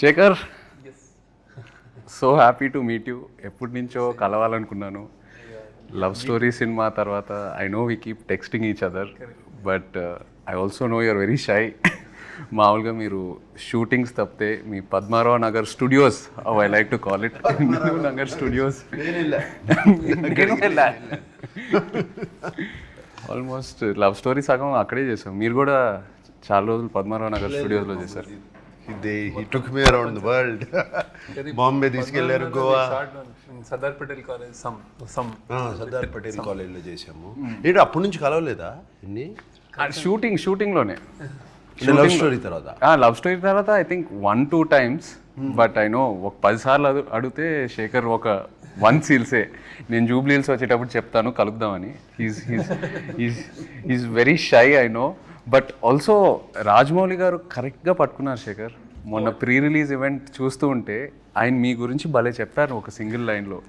Shekhar so happy to meet you ఎప్పటి నుంచో కలవాలనుకున్నాను. లవ్ స్టోరీ సినిమా తర్వాత I know we keep texting each other but I also know you're very shy మామూలుగా మీరు shootings తప్పితే మీ Padmarao Nagar studios I like to call it Nagar studios almost love story సగం అక్కడే చేసాం. మీరు కూడా చాలా రోజులు పద్మారావు నగర్ స్టూడియోస్లో చేశారు. They he took me around the world Bombay తీసుకెళ్ళారు Goa Sardar Patel college some some ah, Sardar Patel కాలేజ్లో చేసాము ఏంటి అప్పటి నుంచి కలవలేదా ఇన్ని? షూటింగ్ షూటింగ్లోనే లవ్ స్టోరీ తర్వాత? లవ్ స్టోరీ తర్వాత I think one two times but I know ఒక పది సార్లు అడు- అడిగితే శేఖర్ ఒక వన్ సీల్సే నేను జూబ్లీల్స్ వచ్చేటప్పుడు చెప్తాను కలుద్దామని. Is is is very shy I know but also Rajamouli garu కరెక్ట్గా పట్టుకున్నారు శేఖర్. మొన్న ప్రీ రిలీజ్ ఈవెంట్ చూస్తూ ఉంటే ఆయన మీ గురించి భలే చెప్పారు ఒక సింగిల్ లైన్లో.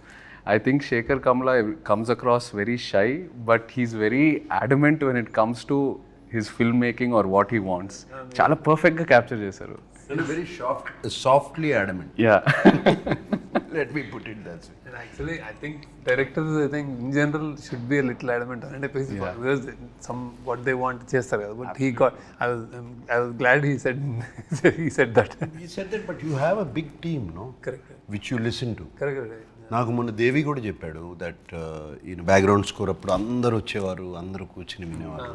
I think Shekhar Kammula comes across very shy but he's very adamant when it comes to his film making or what he wants చాలా పర్ఫెక్ట్గా క్యాప్చర్ చేశారు. Very soft softly adamant yeah let me put it that's actually I think directors I think in general should be little adamant అంటే because some what they want చేస్తారు కదా. But he got I was I was glad he said he said that you said that but you have a big team no correct which you listen to correct నాకు మొన్న దేవి కూడా చెప్పాడు that ఈయన background score అప్పుడు అందరు వచ్చేవారు అందరూ కూర్చుని వినేవారు.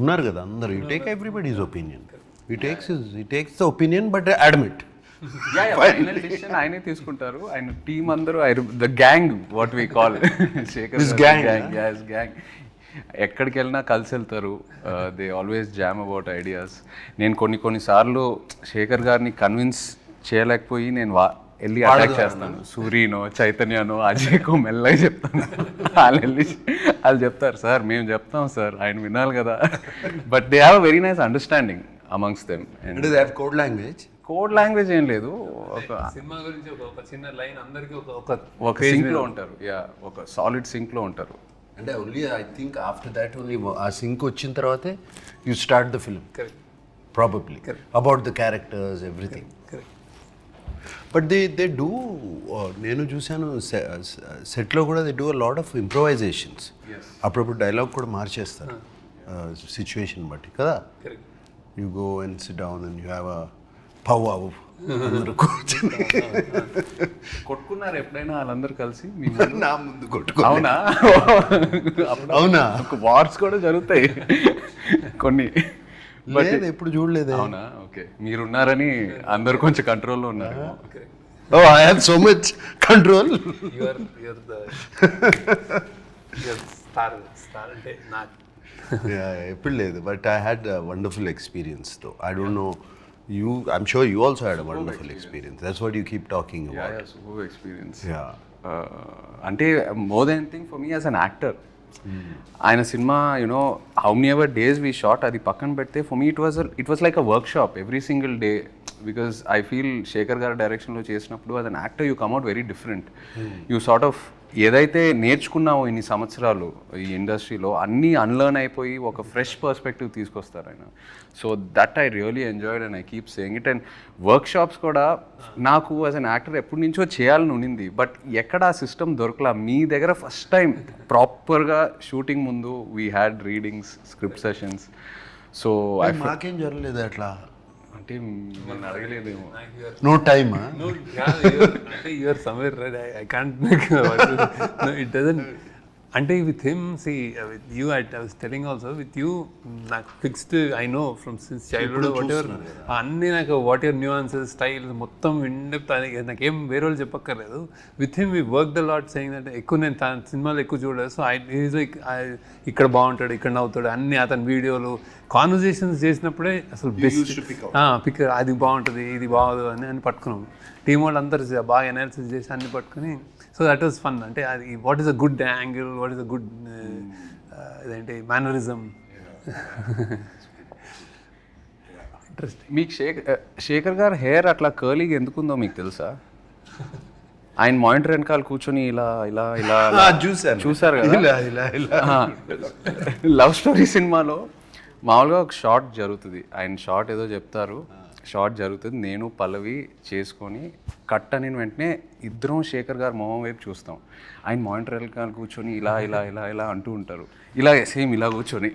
ఉన్నారు కదా అందరు. You take everybody is opinion he takes he takes the opinion but admit final decision ఆయనే తీసుకుంటారు. ఆయన టీం అందరూ the gang what we call Shekhar gang gang ఎక్కడికి వెళ్ళినా కలిసి వెళ్తారు. They always jam about ideas నేను కొన్ని కొన్ని సార్లు శేఖర్ గారిని కన్విన్స్ చేయలేకపోయి నేను వా వెళ్ళి అటాక్ చేస్తాను. సూర్యనో చైతన్యనో అజయ్కో మెల్లగా చెప్తాను. వాళ్ళు వెళ్ళి వాళ్ళు చెప్తారు సార్ మేము చెప్తాం సార్ ఆయన వినాలి కదా. But they have very nice understanding amongst them and code language code language ఏం లేదు. ఒక సినిమా గురించి ఒక చిన్న లైన్ అందరికీ ఒక ఒక ఒక సింక్లో ఉంటారు. యా ఒక సాలిడ్ సింక్లో ఉంటారు. అంటే only I think after that only ఆ సింక్ వచ్చిన తర్వాతే you start the film correct probably about the characters everything correct but they they do నేను చూశాను సెట్లో కూడా they do a lot of improvisations అప్పుడప్పుడు డైలాగ్ కూడా మార్చేస్తారు. సిచ్యువేషన్ బట్టి కదా? Correct you go and sit down and you have a powwow. అందరూ కూర్చొని కొట్టుకున్నారు ఎప్పుడైనా వాళ్ళందరూ కలిసి? మీ ముందు? నా ముందు? కొట్టుకో అవునా? అవునా? వార్స్ కూడా జరుగుతాయి. కొన్ని. బట్ లేదు ఎప్పుడు చూడలేదే. అవునా? ఓకే. మీరున్నారని అందరు కొంచెం కంట్రోల్లో ఉన్నారు. ఓ I have so much control you are you are the you are star star అంటే నాకు. ఎప్పుడు లేదు. బట్ ఐ హ్యాడ్ వండర్ఫుల్ ఎక్స్పీరియన్స్తో I don't know you I'm sure you also had a wonderful experience that's what you keep talking about super experience ya అంటే more than thing for me as an actor ఆయన cinema you know how many ever days we shot అది పక్కన పెడితే for me it was it was like a workshop every single day because I feel Shekhar garu డైరెక్షన్లో చేసినప్పుడు as an actor you come at very different you sort of ఏదైతే నేర్చుకున్నావో ఇన్ని సంవత్సరాలు ఈ ఇండస్ట్రీలో అన్నీ అన్లర్న్ అయిపోయి ఒక ఫ్రెష్ పర్స్పెక్టివ్ తీసుకొస్తారు ఆయన. So that I really enjoyed and I keep saying it and workshops కూడా నాకు యాజ్ అన్ యాక్టర్ ఎప్పటి నుంచో చేయాలని ఉండింది బట్ ఎక్కడ ఆ సిస్టమ్ దొరకలా? మీ దగ్గర ఫస్ట్ టైం ప్రాపర్గా షూటింగ్ ముందు we had readings script sessions so మాకేం జరగలేదు అట్లా. అంటే మిమ్మల్ని అడగలేదేమో no time No, yeah, you're, అంటే you're somewhere right I can't make it doesn't అంటే with him see with you I I was telling also with you నాకు fixed I know from since childhood whatever అన్నీ నాకు whatever nuances style in depth in-depth నాకేం వేరే వాళ్ళు చెప్పక్కర్లేదు. With him we work the lot saying అంటే ఎక్కువ నేను తన సినిమాలు ఎక్కువ చూడలేదు. సో ఐ ఈజ్ లైక్ ఇక్కడ బాగుంటాడు ఇక్కడ నవ్వుతాడు అన్ని అతని వీడియోలు కాన్వర్జేషన్స్ చేసినప్పుడే అసలు బెస్ట్ పిక్ అది బాగుంటుంది ఇది బాగోదు అని అని పట్టుకున్నాం. టీం వాళ్ళు అందరు బాగా అనాలిసిస్ చేసి అన్ని పట్టుకుని సో దట్ వాస్ ఫన్ అంటే అది what is a good angle what is a good ఇదేంటి మేనరిజం. ఇంట్రెస్టింగ్ మీకు శేఖర్ శేఖర్ గారు హెయిర్ అట్లా కర్లీగా ఎందుకుందో మీకు తెలుసా? ఆయన మానిటర్ వెనకాల కూర్చొని ఇలా ఇలా ఇలా చూసాను చూసారు కదా? ఇలా ఇలా లవ్ స్టోరీ సినిమాలో మామూలుగా ఒక షార్ట్ జరుగుతుంది. ఆయన షార్ట్ ఏదో చెప్తారు. షార్ట్ జరుగుతుంది. నేను పల్లవి చేసుకొని కట్ అని వెంటనే ఇద్దరం శేఖర్ గారు మొహం వైపు చూస్తాం. ఆయన మానిటర్ గారు కూర్చొని ఇలా ఇలా ఇలా ఇలా అంటూ ఉంటారు. ఇలా సేమ్ ఇలా కూర్చొని.